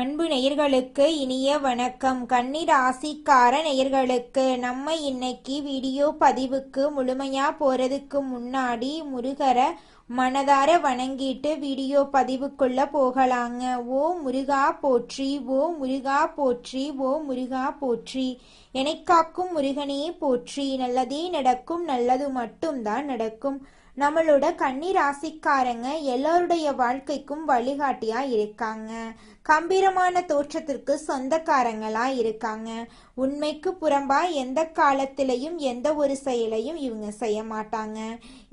அன்பு நேயர்களுக்கு இனிய வணக்கம். கன்னி ராசிக்கார நேயர்களுக்கு நம்ம இன்னைக்கு வீடியோ பதிவுக்கு முழுமையா போறதுக்கு முன்னாடி முருகரை மனதார வணங்கிட்டு வீடியோ பதிவுக்குள்ள போகலாங்க. ஓ முருகா போற்றி ஓ முருகா போற்றி ஓ முருகா போற்றி. எனைக்காக்கும் முருகனே போற்றி. நல்லதே நடக்கும் நல்லது மட்டும்தான் நடக்கும். நம்மளோட கன்னி ராசிக்காரங்க எல்லாருடைய வாழ்க்கைக்கும் வழிகாட்டியா இருக்காங்க. கம்பீரமான தோற்றத்திற்கு சொந்தக்காரங்களா இருக்காங்க. உண்மைக்கு புறம்பா எந்த காலத்திலையும் எந்த ஒரு செயலையும் இவங்க செய்ய மாட்டாங்க.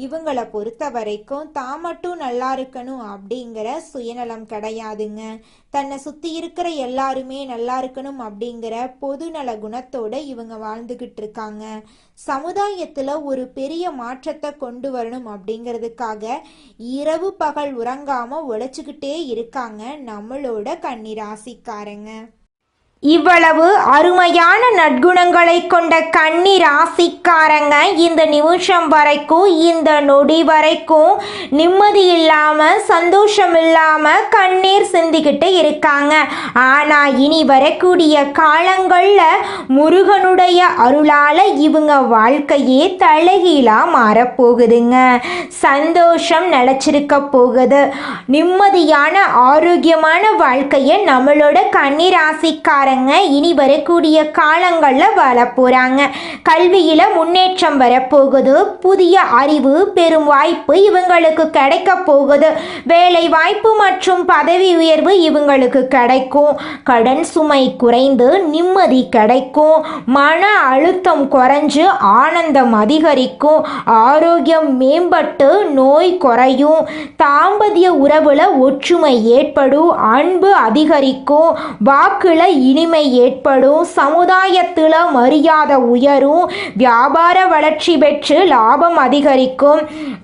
இவங்களை பொறுத்த வரைக்கும் தான் மட்டும் நல்லா இருக்கணும் அப்படிங்கிற சுயநலம் கிடையாதுங்க. தன்னை சுத்தி இருக்கிற எல்லாருமே நல்லா இருக்கணும் அப்படிங்கிற பொதுநல குணத்தோட இவங்க வாழ்ந்துகிட்டு இருக்காங்க. சமுதாயத்துல ஒரு பெரிய மாற்றத்தை கொண்டு வரணும் அப்படிங்கிறதுக்காக இரவு பகல் உறங்காம உழைச்சுக்கிட்டே இருக்காங்க நம்மளோட கன்னி ராசிக்காரங்க இவ்வளவு அருமையான நற்குணங்களை கொண்ட கன்னி ராசிக்காரங்க இந்த நிமிஷம் வரைக்கும் இந்த நொடி வரைக்கும் நிம்மதி இல்லாமல் சந்தோஷம் இல்லாமல் கண்ணீர் சிந்திக்கிட்டு இருக்காங்க. ஆனால் இனி வரக்கூடிய காலங்களில் முருகனுடைய அருளால் இவங்க வாழ்க்கையே தலைகீழாக மாறப்போகுதுங்க சந்தோஷம் நிலச்சிருக்க போகுது. நிம்மதியான ஆரோக்கியமான வாழ்க்கையை நம்மளோட கன்னி ராசிக்கார பாருங்க. இனி வரக்கூடிய காலங்களில் வர போகிறாங்க கல்வியில் முன்னேற்றம் வரப்போகுது. புதிய அறிவு பெரும் வாய்ப்பு இவங்களுக்கு கிடைக்க போகுது. வேலை வாய்ப்பு மற்றும் பதவி உயர்வு இவங்களுக்கு கிடைக்கும். கடன் சுமை குறைந்து நிம்மதி கிடைக்கும். மன அழுத்தம் குறைஞ்சு ஆனந்தம் அதிகரிக்கும். ஆரோக்கியம் மேம்பட்டு நோய் குறையும். தாம்பத்திய உறவில் ஒற்றுமை ஏற்படும். அன்பு அதிகரிக்கும். வாக்குல இனி இனிமை ஏற்படும் சமுதாயத்தில் மரியாதை உயரும் வியாபார வளர்ச்சி பெற்று லாபம் அதிகரிக்கும்.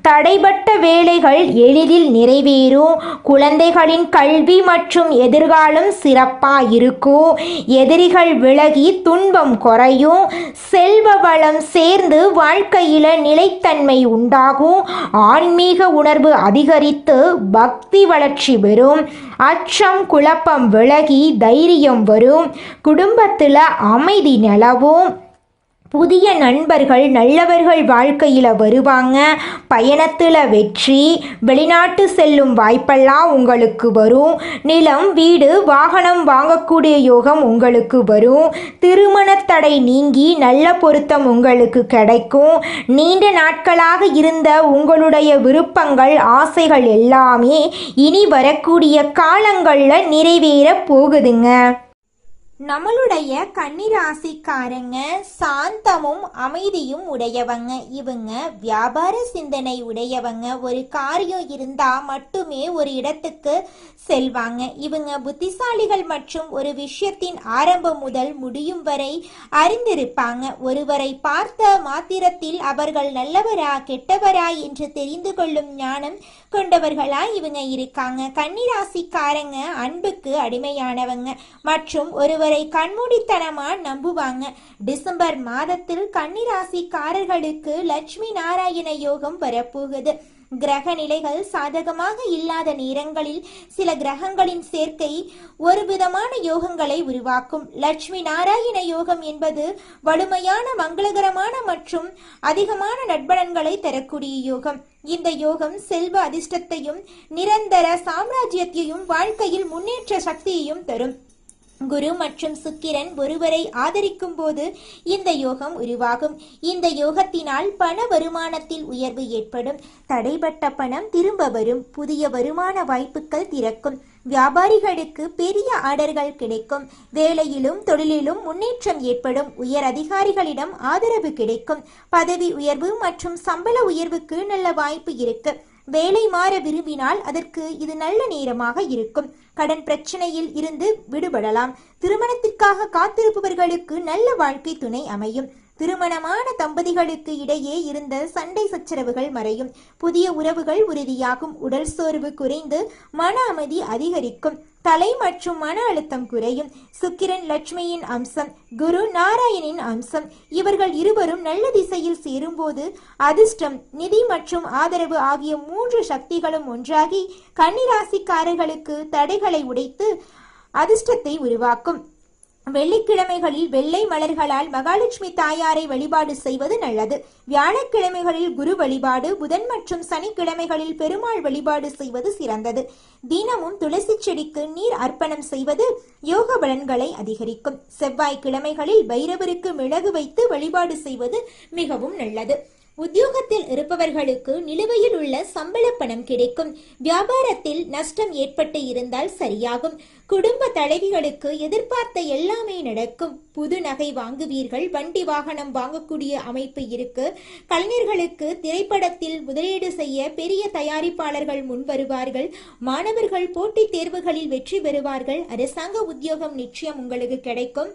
தடைபட்ட வேலைகள் எளிதில் நிறைவேறும். குழந்தைகளின் கல்வி மற்றும் எதிர்காலம் சிறப்பாக இருக்கும். எதிரிகள் விலகி துன்பம் குறையும். செல்வ வளம் சேர்ந்து வாழ்க்கையில் நிலைத்தன்மை உண்டாகும். ஆன்மீக உணர்வு அதிகரித்து பக்தி வளர்ச்சி பெறும். அச்சம் குழப்பம் விலகி தைரியம் வரும். குடும்பத்தில் அமைதி நிலவும். புதிய நண்பர்கள் நல்லவர்கள் வாழ்க்கையில் வருவாங்க. பயணத்தில் வெற்றி வெளிநாட்டு செல்லும் வாய்ப்பெல்லாம் உங்களுக்கு வரும். நிலம் வீடு வாகனம் வாங்கக்கூடிய யோகம் உங்களுக்கு வரும். திருமணத்தடை நீங்கி நல்ல பொருத்தம் உங்களுக்கு கிடைக்கும். நீண்ட நாட்களாக இருந்த உங்களுடைய விருப்பங்கள் ஆசைகள் எல்லாமே இனி வரக்கூடிய காலங்களில் நிறைவேற போகுதுங்க. நம்மளுடைய கன்னிராசிக்காரங்க சாந்தமும் அமைதியும் உடையவங்க. இவங்க வியாபார சிந்தனை உடையவங்க. ஒரு காரியம் இருந்தா மட்டுமே ஒரு இடத்துக்கு செல்வாங்க. இவங்க புத்திசாலிகள் மற்றும் ஒரு விஷயத்தின் ஆரம்பம் முதல் முடியும் வரை அறிந்திருப்பாங்க. ஒருவரை பார்த்த மாத்திரத்தில் அவர்கள் நல்லவரா கெட்டவரா என்று தெரிந்து கொள்ளும் ஞானம் கொண்டவர்களா இவங்க இருக்காங்க. கன்னிராசிக்காரங்க அன்புக்கு அடிமையானவங்க. மற்றும் ஒருவர் அவரை கண்மூடித்தனமா நம்புவாங்க. டிசம்பர் மாதத்தில் கன்னிராசிக்காரர்களுக்கு லட்சுமி நாராயண யோகம் வரப்போகுது. கிரக நிலைகள் சாதகமாக இல்லாத நேரங்களில் சில கிரகங்களின் சேர்க்கை ஒரு விதமான யோகங்களை உருவாக்கும். லட்சுமி நாராயண யோகம் என்பது வலிமையான மங்களகரமான மற்றும் அதிகமான நட்பலன்களை தரக்கூடிய யோகம். இந்த யோகம் செல்வ அதிர்ஷ்டத்தையும் நிரந்தர சாம்ராஜ்யத்தையும் வாழ்க்கையில் முன்னேற்ற சக்தியையும் தரும். குரு மற்றும் சுக்கிரன் ஒருவரை ஆதரிக்கும் போது இந்த யோகம் உருவாகும். இந்த யோகத்தினால் பண வருமானத்தில் உயர்வு ஏற்படும். தடைபட்ட பணம் திரும்ப வரும். புதிய வருமான வாய்ப்புகள் திறக்கும். வியாபாரிகளுக்கு பெரிய ஆர்டர்கள் கிடைக்கும். வேலையிலும் தொழிலிலும் முன்னேற்றம் ஏற்படும். உயர் அதிகாரிகளிடம் ஆதரவு கிடைக்கும். பதவி உயர்வு மற்றும் சம்பள உயர்வுக்கு நல்ல வாய்ப்பு இருக்கு. வேலை மாற விரும்பினால் அதற்கு இது நல்ல நேரமாக இருக்கும். கடன் பிரச்சனையில் இருந்து விடுபடலாம். திருமணத்திற்காக காத்திருப்பவர்களுக்கு நல்ல வாழ்க்கை துணை அமையும். திருமணமான தம்பதிகளுக்கு இடையே இருந்த சண்டை சச்சரவுகள் மறையும். புதிய உறவுகள் உறுதியாகும். உடல் சோர்வு குறைந்து மன அமைதி அதிகரிக்கும். தலை மற்றும் மன அழுத்தம் குறையும். சுக்கிரன் லட்சுமியின் அம்சம் குரு நாராயணின் அம்சம். இவர்கள் இருவரும் நல்ல திசையில் சேரும்போது அதிர்ஷ்டம் நிதி மற்றும் ஆதரவு ஆகிய மூன்று சக்திகளும் ஒன்றாகி கன்னிராசிக்காரர்களுக்கு தடைகளை உடைத்து அதிர்ஷ்டத்தை உருவாக்கும். வெள்ளிக்கிழமைகளில் வெள்ளை மலர்களால் மகாலட்சுமி தாயாரை வழிபாடு செய்வது நல்லது. வியாழக்கிழமைகளில் குரு வழிபாடு புதன் மற்றும் சனிக்கிழமைகளில் பெருமாள் வழிபாடு செய்வது சிறந்தது. தினமும் துளசி செடிக்கு நீர் அர்ப்பணம் செய்வது யோக பலன்களை அதிகரிக்கும். செவ்வாய்க்கிழமைகளில் பைரவருக்கு மிளகு வைத்து வழிபாடு செய்வது மிகவும் நல்லது. உத்தியோகத்தில் இருப்பவர்களுக்கு நிலுவையில் உள்ள சம்பள பணம் கிடைக்கும். வியாபாரத்தில் நஷ்டம் ஏற்பட்டு இருந்தால் சரியாகும். குடும்ப தலைவிகளுக்கு எதிர்பார்த்த எல்லாமே நடக்கும். புது நகை வாங்குவீர்கள். வண்டி வாகனம் வாங்கக்கூடிய அமைப்பு இருக்கு. கலைஞர்களுக்கு திரைப்படத்தில் முதலீடு செய்ய பெரிய தயாரிப்பாளர்கள் முன் வருவார்கள். மாணவர்கள் போட்டித் தேர்வுகளில் வெற்றி பெறுவார்கள். அரசாங்க உத்தியோகம் நிச்சயம் உங்களுக்கு கிடைக்கும்.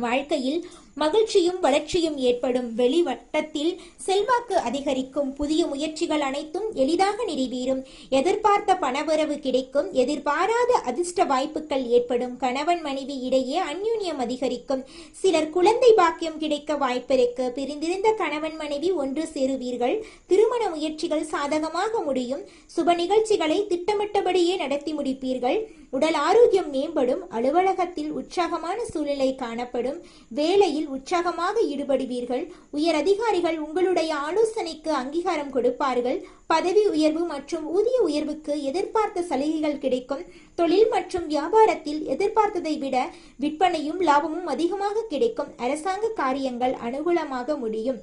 வாழ்க்கையில் மகிழ்ச்சியும் வளர்ச்சியும் ஏற்படும் வெளி வட்டத்தில் செல்வாக்கு அதிகரிக்கும் புதிய முயற்சிகள் அனைத்தும் எளிதாக நிறைவேறும். எதிர்பார்த்த பணவரவு கிடைக்கும். எதிர்பாராத அதிர்ஷ்ட வாய்ப்புகள் ஏற்படும். கணவன் மனைவி இடையே அந்யூன்யம் அதிகரிக்கும். சிலர் குழந்தை பாக்கியம் கிடைக்க வாய்ப்பிருக்கு. பிரிந்திருந்த கணவன் மனைவி ஒன்று சேருவீர்கள். திருமண முயற்சிகள் சாதகமாக முடியும். சுப நிகழ்ச்சிகளை திட்டமிட்டபடியே நடத்தி முடிப்பீர்கள். உடல் ஆரோக்கியம் மேம்படும் அலுவலகத்தில் உற்சாகமான சூழ்நிலை காணப்படும் வேலையில் உற்சாகமாக ஈடுபடுவீர்கள் உயர் அதிகாரிகள் உங்களுடைய ஆலோசனைக்கு அங்கீகாரம் கொடுப்பார்கள் பதவி உயர்வு மற்றும் ஊதிய உயர்வுக்கு எதிர்பார்த்த சலுகைகள் கிடைக்கும் தொழில் மற்றும் வியாபாரத்தில் எதிர்பார்த்ததை விட விற்பனையும் லாபமும் அதிகமாக கிடைக்கும் அரசாங்க காரியங்கள் அனுகூலமாக முடியும்.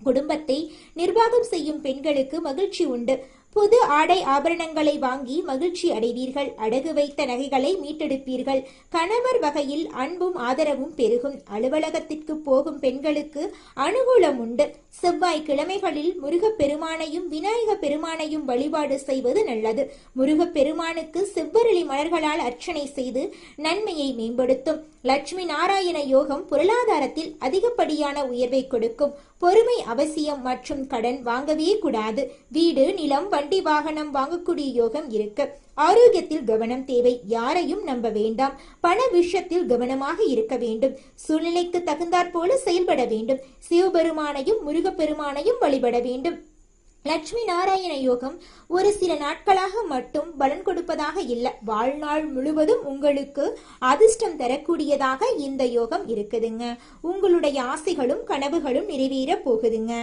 குடும்பத்தை நிர்வாகம் செய்யும் பெண்களுக்கு மகிழ்ச்சி உண்டு. புது ஆடை ஆபரணங்களை வாங்கி மகிழ்ச்சி அடைவீர்கள். அடகு வைத்த நகைகளை மீட்டெடுப்பீர்கள். கணவர் வகையில் அன்பும் ஆதரவும் பெருகும். அலுவலகத்திற்கு போகும் பெண்களுக்கு அனுகூலம் உண்டு. செவ்வாய் கிழமைகளில் முருகப் பெருமானையும் விநாயக பெருமானையும் வழிபாடு செய்வது நல்லது. முருகப்பெருமானுக்கு செவ்வரளி மலர்களால் அர்ச்சனை செய்து நன்மையை மேம்படுத்தும். லட்சுமி நாராயண யோகம் பொருளாதாரத்தில் அதிகப்படியான உயர்வை கொடுக்கும். பொறுமை அவசியம் மற்றும் கடன் வாங்கவே கூடாது. வீடு நிலம் வண்டி வாகனம் வாங்கக்கூடிய யோகம் இருக்கு. ஆரோக்கியத்தில் கவனம் தேவை. யாரையும் நம்ப வேண்டாம். பண விஷயத்தில் கவனமாக இருக்க வேண்டும். சூழ்நிலைக்கு தகுந்தாற் போல செயல்பட வேண்டும். சிவபெருமானையும் முருகப்பெருமானையும் வழிபட வேண்டும். லட்சுமி நாராயண யோகம் ஒரு சில நாட்களாக மட்டும் பலன் கொடுப்பதாக இல்லை. வாழ்நாள் முழுவதும் உங்களுக்கு அதிர்ஷ்டம் தரக்கூடியதாக இந்த யோகம் இருக்குதுங்க. உங்களுடைய ஆசைகளும் கனவுகளும் நிறைவேற போகுதுங்க.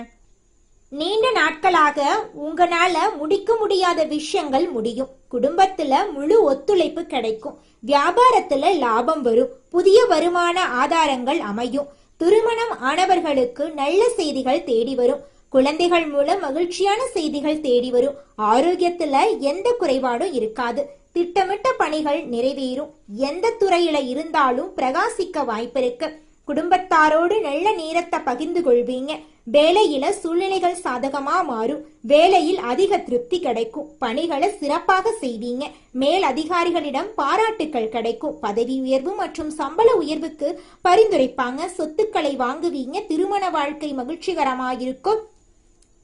நீண்ட நாட்களாக உங்களால முடிக்க முடியாத விஷயங்கள் முடியும். குடும்பத்துல முழு ஒத்துழைப்பு கிடைக்கும். வியாபாரத்துல லாபம் வரும். புதிய வருமான ஆதாரங்கள் அமையும். திருமணம் ஆனவர்களுக்கு நல்ல செய்திகள் தேடி வரும். குழந்தைகள் மூலம் மகிழ்ச்சியான செய்திகள் தேடி வரும். ஆரோக்கியத்துல எந்த குறைபாடும் இருக்காது. திட்டமிட்ட பணிகள் நிறைவேறும். எந்த துறையில இருந்தாலும் பிரகாசிக்க வாய்ப்பிருக்கு குடும்பத்தாரோடு நல்ல நேரத்தை பகிர்ந்து கொள்வீங்க. வேலையில சூழ்நிலைகள் சாதகமா மாறும். வேலையில் அதிக திருப்தி கிடைக்கும். பணிகளை சிறப்பாக செய்வீங்க. மேல் அதிகாரிகளிடம் பாராட்டுக்கள் கிடைக்கும். பதவி உயர்வு மற்றும் சம்பள உயர்வுக்கு பரிந்துரைப்பாங்க. சொத்துக்களை வாங்குவீங்க. திருமண வாழ்க்கை மகிழ்ச்சிகரமாயிருக்கும்.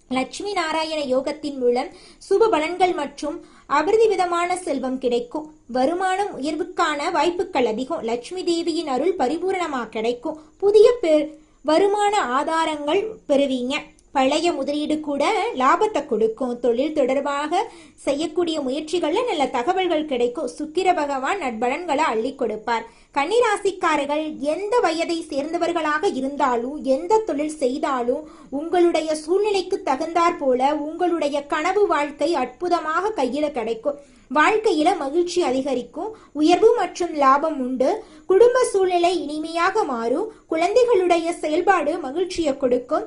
லட்சுமி நாராயண யோகத்தின் மூலம் சுப பலன்கள் மற்றும் அபிருதி விதமான செல்வம் கிடைக்கும். வருமானம் உயர்வுக்கான வாய்ப்புகள் அதிகம். லட்சுமி தேவியின் அருள் பரிபூரணமாக கிடைக்கும். புதிய பெ- வருமான ஆதாரங்கள் பெறுவீங்க. பழைய முதலீடு கூட லாபத்தை கொடுக்கும். தொழில் தொடர்பாக செய்யக்கூடிய முயற்சிகளில் நல்ல தகவல்கள் கிடைக்கும். சுக்கிர பகவான் நட்பலன்களை அள்ளி கொடுப்பார். கன்னிராசிக்காரர்கள் எந்த வயதை சேர்ந்தவர்களாக இருந்தாலும் எந்த தொழில் செய்தாலும் உங்களுடைய சூழ்நிலைக்கு தகுந்தாற் போல உங்களுடைய கனவு வாழ்க்கை அற்புதமாக கையில கிடைக்கும். வாழ்க்கையில மகிழ்ச்சி அதிகரிக்கும் உயர்வு மற்றும் லாபம் உண்டு. குடும்ப சூழ்நிலை இனிமையாக மாறும். குழந்தைகளுடைய செயல்பாடு மகிழ்ச்சியை கொடுக்கும்.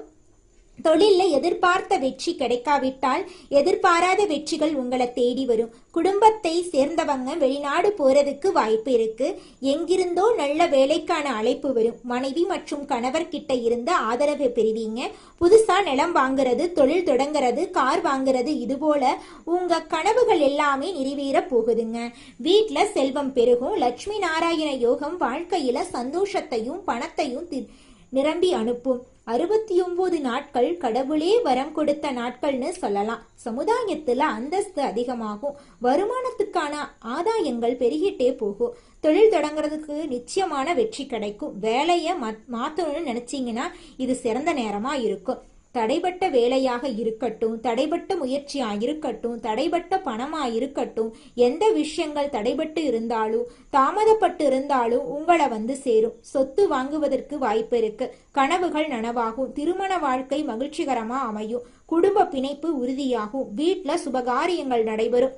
தொழில்ல எதிர்பார்த்த வெற்றி கிடைக்காவிட்டால் எதிர்பாராத வெற்றிகள் உங்களை தேடி வரும். குடும்பத்தை சேர்ந்தவங்க வெளிநாடு போறதுக்கு வாய்ப்பு இருக்கு. எங்கிருந்தோ நல்ல வேலைக்கான அழைப்பு வரும். மனைவி மற்றும் கணவர் கிட்ட இருந்து ஆதரவு பெறுவீங்க. புதுசா நிலம் வாங்குறது தொழில் தொடங்குறது கார் வாங்குறது இது போல உங்க கனவுகள் எல்லாமே நிறைவேற போகுதுங்க. வீட்டுல செல்வம் பெருகும். லட்சுமி நாராயண யோகம் வாழ்க்கையில சந்தோஷத்தையும் பணத்தையும் தி- நிரம்பி அனுப்பும். அறுபத்தி ஒன்பது நாட்கள் கடவுளே வரம் கொடுத்த நாட்கள்னு சொல்லலாம். சமுதாயத்துல அந்தஸ்து அதிகமாகும். வருமானத்துக்கான ஆதாயங்கள் பெருகிட்டே போகும். தொழில் தொடங்குறதுக்கு நிச்சயமான வெற்றி கிடைக்கும். வேலையை மாத்தணும்னு நினைச்சீங்கன்னா இது சிறந்த நேரமா இருக்கும். தடைபட்ட வேலையாக இருக்கட்டும் தடைபட்ட முயற்சியாக இருக்கட்டும் தடைபட்ட பணமாக இருக்கட்டும் எந்த விஷயங்கள் தடைபட்டு இருந்தாலும் தாமதப்பட்டு இருந்தாலும் உங்களை வந்து சேரும். சொத்து வாங்குவதற்கு வாய்ப்பு இருக்கு. கனவுகள் நனவாகும். திருமண வாழ்க்கை மகிழ்ச்சிகரமா அமையும். குடும்ப பிணைப்பு உறுதியாகும். வீட்ல சுபகாரியங்கள் நடைபெறும்.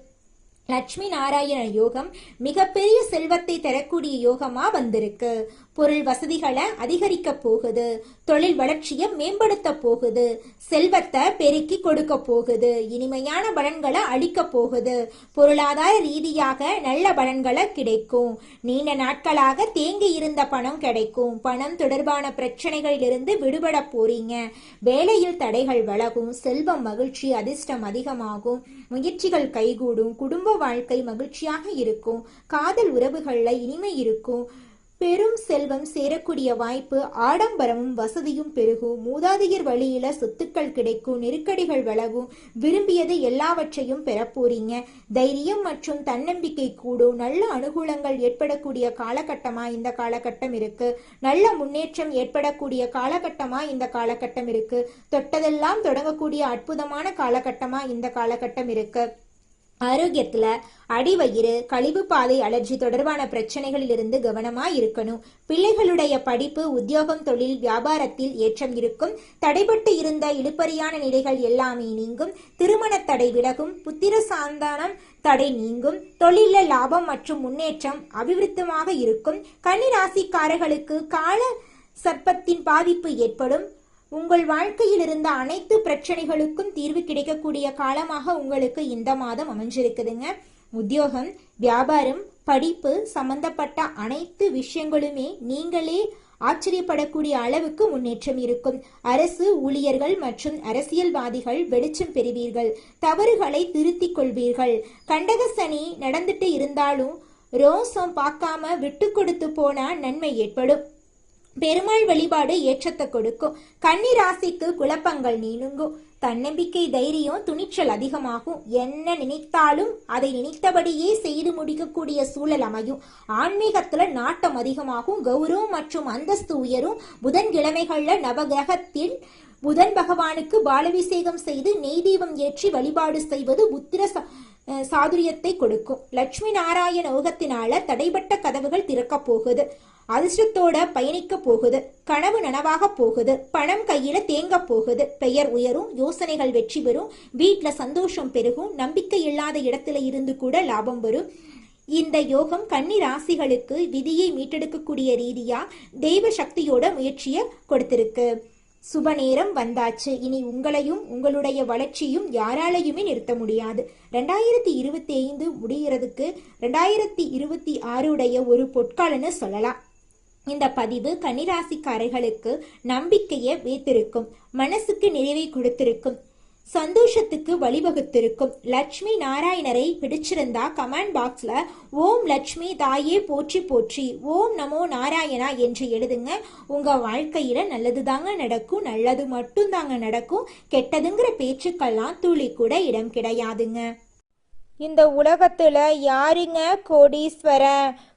லட்சுமி நாராயண யோகம் மிகப்பெரிய செல்வத்தை தரக்கூடிய யோகமா வந்திருக்கு. பொருள் வசதிகளை அதிகரிக்க போகுது. தொழில் வளர்ச்சியை மேம்படுத்த போகுது. செல்வத்தை பெருக்கி கொடுக்க போகுது. இனிமையான பலன்களை அளிக்க போகுது. பொருளாதார ரீதியாக நல்ல பலன்களை கிடைக்கும். நீண்ட நாட்களாக தேங்கி இருந்த பணம் கிடைக்கும். பணம் தொடர்பான பிரச்சனைகளிலிருந்து விடுபட போறீங்க. வேலையில் தடைகள் வளகும் செல்வம் மகிழ்ச்சி அதிர்ஷ்டம் அதிகமாகும். முயற்சிகள் கைகூடும். குடும்ப வாழ்க்கை மகிழ்ச்சியாக இருக்கும். காதல் உறவுகளில் இனிமை இருக்கும். பெரும் செல்வம் சேரக்கூடிய வாய்ப்பு ஆடம்பரமும் வசதியும் பெருகும். மூதாதையர் வழியில சொத்துக்கள் கிடைக்கும் நெருக்கடிகள் வளவும் விரும்பியது எல்லாவற்றையும் பெறப்போறீங்க. தைரியம் மற்றும் தன்னம்பிக்கை கூடும். நல்ல அனுகூலங்கள் ஏற்படக்கூடிய காலகட்டமா இந்த காலகட்டம் இருக்கு. நல்ல முன்னேற்றம் ஏற்படக்கூடிய காலகட்டமா இந்த காலகட்டம் இருக்கு. தொட்டதெல்லாம் தொடங்கக்கூடிய அற்புதமான காலகட்டமா இந்த காலகட்டம் இருக்கு. ஆரோக்கியத்துல அடிவயிறு கழிவு பாதை அலர்ஜி தொடர்பான பிரச்சனைகளில் இருந்து கவனமா இருக்கணும் பிள்ளைகளுடைய படிப்பு உத்தியோகம் தொழில் வியாபாரத்தில் ஏற்றம் இருக்கும். தடைபட்டு இருந்த இழுப்பறியான நிலைகள் எல்லாமே நீங்கும். திருமண தடை விலகும். புத்திர சாந்தானம் தடை நீங்கும். தொழில லாபம் மற்றும் முன்னேற்றம் அபிவிருத்தமாக இருக்கும். கன்னிராசிக்காரர்களுக்கு கால சர்ப்பத்தின் பாதிப்பு ஏற்படும். உங்கள் வாழ்க்கையில் இருந்த அனைத்து பிரச்சனைகளுக்கும் தீர்வு கிடைக்கக்கூடிய காலமாக உங்களுக்கு இந்த மாதம் அமைஞ்சிருக்குதுங்க. உத்தியோகம் வியாபாரம் படிப்பு சம்பந்தப்பட்ட அனைத்து விஷயங்களுமே நீங்களே ஆச்சரியப்படக்கூடிய அளவுக்கு முன்னேற்றம் இருக்கும். அரசு ஊழியர்கள் மற்றும் அரசியல்வாதிகள் வெளிச்சம் பெறுவீர்கள். தவறுகளை திருத்திக் கொள்வீர்கள். கண்டக சனி நடந்துட்டு இருந்தாலும் ரோசம் பார்க்காம விட்டு கொடுத்து போனா நன்மை ஏற்படும். பெருமாள் வழிபாடு ஏற்றத்தை கொடுக்கும். கன்னி ராசிக்கு குழப்பங்கள் நீனுங்கும் தன்னம்பிக்கை தைரியம் துணிச்சல் அதிகமாகும். என்ன நினைத்தாலும் அதை நினைத்தபடியே செய்து முடிக்கக்கூடிய சூழல் அமையும். ஆன்மீகத்துல நாட்டம் அதிகமாகும். கௌரவம் மற்றும் அந்தஸ்து உயரும். புதன்கிழமைகள்ல நவகிரகத்தில் புதன் பகவானுக்கு பாலபிஷேகம் செய்து நெய் தீபம் ஏற்றி வழிபாடு செய்வது புத்திர சாதுரியத்தை கொடுக்கும். லட்சுமி நாராயண யோகத்தினால தடைபட்ட கதவுகள் திறக்கப் போகுது. அதிர்ஷ்டத்தோட பயணிக்க போகுது. கனவு நனவாக போகுது. பணம் கையில தேங்க போகுது. பெயர் உயரும் யோசனைகள் வெற்றி பெறும் வீட்டுல சந்தோஷம் பெருகும் நம்பிக்கை இல்லாத இடத்துல இருந்து கூட லாபம் வரும். இந்த யோகம் கன்னி ராசிகளுக்கு விதியை மீட்டெடுக்கக்கூடிய ரீதியா தெய்வ சக்தியோட முயற்சியை கொடுத்திருக்கு. சுப நேரம் வந்தாச்சு. இனி உங்களையும் உங்களுடைய வளர்ச்சியும் யாராலையுமே நிறுத்த முடியாது. ரெண்டாயிரத்தி இருபத்தி ஐந்து முடிகிறதுக்கு ரெண்டாயிரத்தி இருபத்தி ஆறுடைய ஒரு பொற்காலன்னு சொல்லலாம். இந்த பதிவு கன்னிராசிக்காரர்களுக்கு நம்பிக்கையை வைத்திருக்கும் மனசுக்கு நிறைவை கொடுத்திருக்கும் சந்தோஷத்துக்கு வழிவகுத்திருக்கும். லட்சுமி நாராயணரை பிடிச்சிருந்தா கமெண்ட் பாக்ஸ்ல ஓம் லட்சுமி தாயே போற்றி போற்றி. ஓம் நமோ நாராயணா என்று எழுதுங்க. உங்க வாழ்க்கையில நல்லது தாங்க நடக்கும் நல்லது மட்டும் தாங்க நடக்கும். கெட்டதுங்கிற பேச்சுக்கெல்லாம் துளி கூட இடம் கிடையாதுங்க. இந்த உலகத்துல யாருங்க கோடீஸ்வரன்?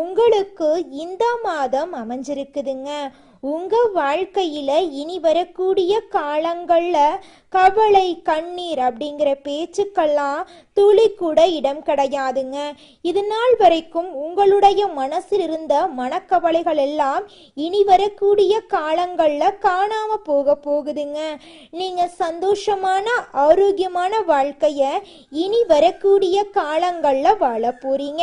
உங்களுக்கு இந்த மாதம் அமைஞ்சிருக்குதுங்க. உங்க வாழ்க்கையில இனி வரக்கூடிய காலங்கள்ல கவலை கண்ணீர் அப்படிங்கிற பேச்சுக்கெல்லாம் துளி கூட இடம் கிடையாதுங்க. இது நாள் வரைக்கும் உங்களுடைய மனசில் இருந்த மனக்கவலைகள் எல்லாம் இனி வரக்கூடிய காலங்கள்ல காணாம போக போகுதுங்க. நீங்க சந்தோஷமான ஆரோக்கியமான வாழ்க்கைய இனி வரக்கூடிய காலங்கள்ல வாழ போறீங்க.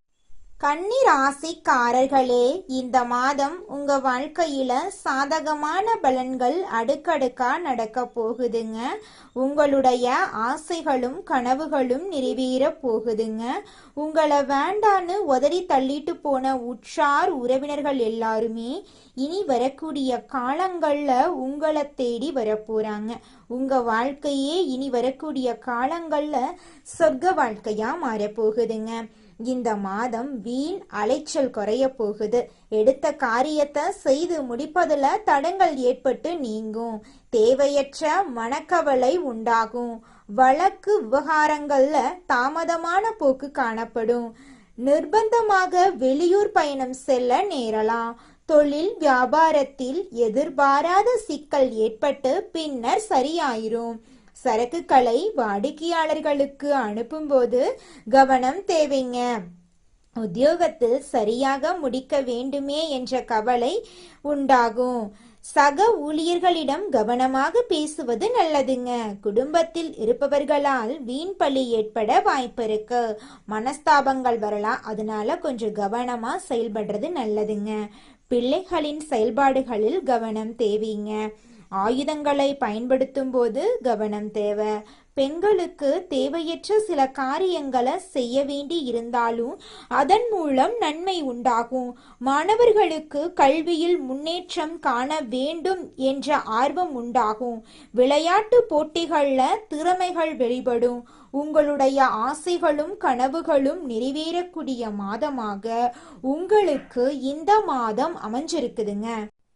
கன்னிராசிக்காரர்களே இந்த மாதம் உங்க வாழ்க்கையில சாதகமான பலன்கள் அடுக்கடுக்கா நடக்க போகுதுங்க. உங்களுடைய ஆசைகளும் கனவுகளும் நிறைவேற போகுதுங்க. உங்களை வேண்டான்னு உதறி தள்ளிட்டு போன உற்றார் உறவினர்கள் எல்லாருமே இனி வரக்கூடிய காலங்கள்ல உங்களை தேடி வரப்போறாங்க உங்க வாழ்க்கையே இனி வரக்கூடிய காலங்கள்ல சொர்க்க வாழ்க்கையா மாறப்போகுதுங்க இந்த மாதம் வீண் அலைச்சல் குறைய போகுது. எடுத்த காரியத்தை செய்து முடிப்பதுல தடங்கள் ஏற்பட்டு நீங்கும். தேவையற்ற மனக்கவலை உண்டாகும். வழக்கு விவகாரங்கள்ல தாமதமான போக்கு காணப்படும். நிர்பந்தமாக வெளியூர் பயணம் செல்ல நேரலாம். தொழில் வியாபாரத்தில் எதிர்பாராத சிக்கல் ஏற்பட்டு பின்னர் சரியாயிரும். சரக்குகளை வாடிக்கையாளர்களுக்கு அனுப்பும்போது கவனம் தேவைங்க. உத்தியோகத்தில் சரியாக முடிக்க வேண்டுமே என்ற கவலை உண்டாகும். சக ஊழியர்களிடம் கவனமாக பேசுவது நல்லதுங்க. குடும்பத்தில் இருப்பவர்களால் வீண் பழி ஏற்பட வாய்ப்பு இருக்கு. மனஸ்தாபங்கள் வரலாம். அதனால கொஞ்சம் கவனமா செயல்படுறது நல்லதுங்க. பிள்ளைகளின் செயல்பாடுகளில் கவனம் தேவைங்க. ஆயுதங்களை பயன்படுத்தும் போது கவனம் தேவை. பெண்களுக்கு தேவையற்ற சில காரியங்களை செய்ய வேண்டி இருந்தாலும் அதன் மூலம் நன்மை உண்டாகும். மாணவர்களுக்கு கல்வியில் முன்னேற்றம் காண வேண்டும் என்ற ஆர்வம் உண்டாகும். விளையாட்டு போட்டிகளில் திறமைகள் வெளிப்படும். உங்களுடைய ஆசைகளும் கனவுகளும் நிறைவேறக்கூடிய மாதமாக உங்களுக்கு இந்த மாதம் அமைஞ்சிருக்குதுங்க.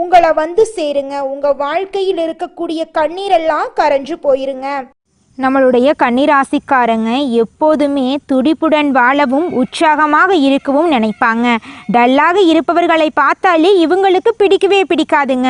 உங்களை வந்து சேருங்க. உங்க வாழ்க்கையில் இருக்கக்கூடிய கண்ணீரெல்லாம் கரைஞ்சு போயிருங்க. நம்மளுடைய கன்னிராசிக்காரங்க எப்போதுமே துடிப்புடன் வாழவும் உற்சாகமாக இருக்கவும் நினைப்பாங்க. டல்லாக இருப்பவர்களை பார்த்தாலே இவங்களுக்கு பிடிக்கவே பிடிக்காதுங்க.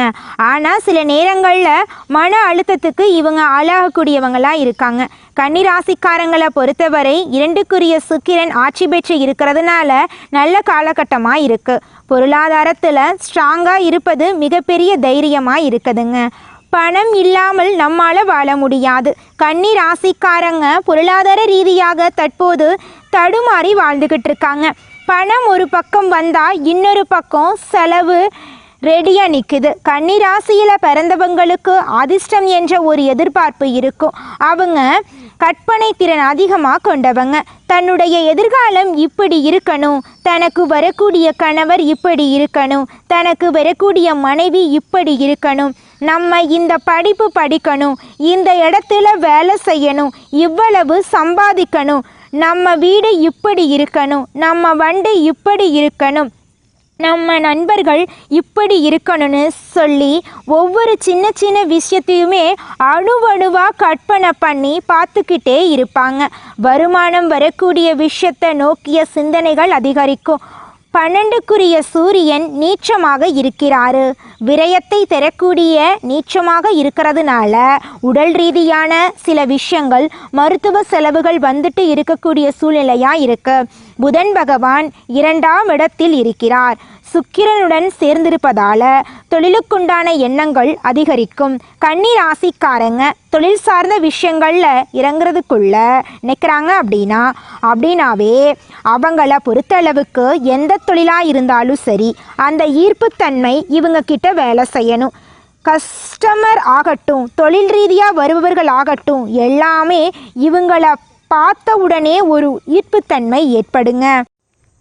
ஆனால் சில நேரங்களில் மன அழுத்தத்துக்கு இவங்க ஆளாகக்கூடியவங்களாக இருக்காங்க. கன்னிராசிக்காரங்களை பொறுத்தவரை இரண்டுக்குரிய சுக்கிரன் ஆட்சி பெற்று இருக்கிறதுனால நல்ல காலகட்டமாக இருக்குது பொருளாதாரத்தில் ஸ்ட்ராங்காக இருப்பது மிகப்பெரிய தைரியமாக இருக்குதுங்க. பணம் இல்லாமல் நம்மால் வாழ முடியாது. கன்னி ராசிக்காரங்க பொருளாதார ரீதியாக தற்போது தடுமாறி வாழ்ந்துக்கிட்டு இருக்காங்க. பணம் ஒரு பக்கம் வந்தால் இன்னொரு பக்கம் செலவு ரெடியாக நிற்குது கன்னிராசியில் பிறந்தவங்களுக்கு அதிர்ஷ்டம் என்ற ஒரு எதிர்பார்ப்பு இருக்கும். அவங்க கற்பனை திறன் அதிகமாக கொண்டவங்க. தன்னுடைய எதிர்காலம் இப்படி இருக்கணும். தனக்கு வரக்கூடிய கணவர் இப்படி இருக்கணும். தனக்கு வரக்கூடிய மனைவி இப்படி இருக்கணும். நம்ம இந்த படிப்பு படிக்கணும். இந்த இடத்துல வேலை செய்யணும். இவ்வளவு சம்பாதிக்கணும். நம்ம வீடு இப்படி இருக்கணும். நம்ம வண்டி இப்படி இருக்கணும். நம்ம நண்பர்கள் இப்படி இருக்கணும்னு சொல்லி ஒவ்வொரு சின்ன சின்ன விஷயத்தையுமே அணுவணுவாக கற்பனை பண்ணி பார்த்துக்கிட்டே இருப்பாங்க. வருமானம் வரக்கூடிய விஷயத்தை நோக்கிய சிந்தனைகள் அதிகரிக்கும். பன்னெண்டுக்குரிய சூரியன் நீச்சமாக இருக்கிறாரு. விரயத்தை தரக்கூடிய நீச்சமாக இருக்கிறதுனால உடல் ரீதியான சில விஷயங்கள் மருத்துவ செலவுகள் வந்துட்டு இருக்கக்கூடிய சூழ்நிலையாக இருக்கு. புதன் பகவான் இரண்டாம் இடத்தில் இருக்கிறார். சுக்கிரனுடன் சேர்ந்திருப்பதால தொழிலுக்குண்டான எண்ணங்கள் அதிகரிக்கும். கன்னி ராசிக்காரங்க தொழில் சார்ந்த விஷயங்களில் இறங்குறதுக்குள்ள நிற்கிறாங்க அப்படின்னா அப்படின்னாவே அவங்கள பொறுத்தளவுக்கு எந்த தொழிலாக இருந்தாலும் சரி அந்த ஈர்ப்புத்தன்மை இவங்க கிட்ட வேலை செய்யணும். கஸ்டமர் ஆகட்டும் தொழில் ரீதியாக வருபவர்கள் ஆகட்டும் எல்லாமே இவங்கள பார்த்த உடனே ஒரு ஈர்ப்புத்தன்மை ஏற்படுங்க.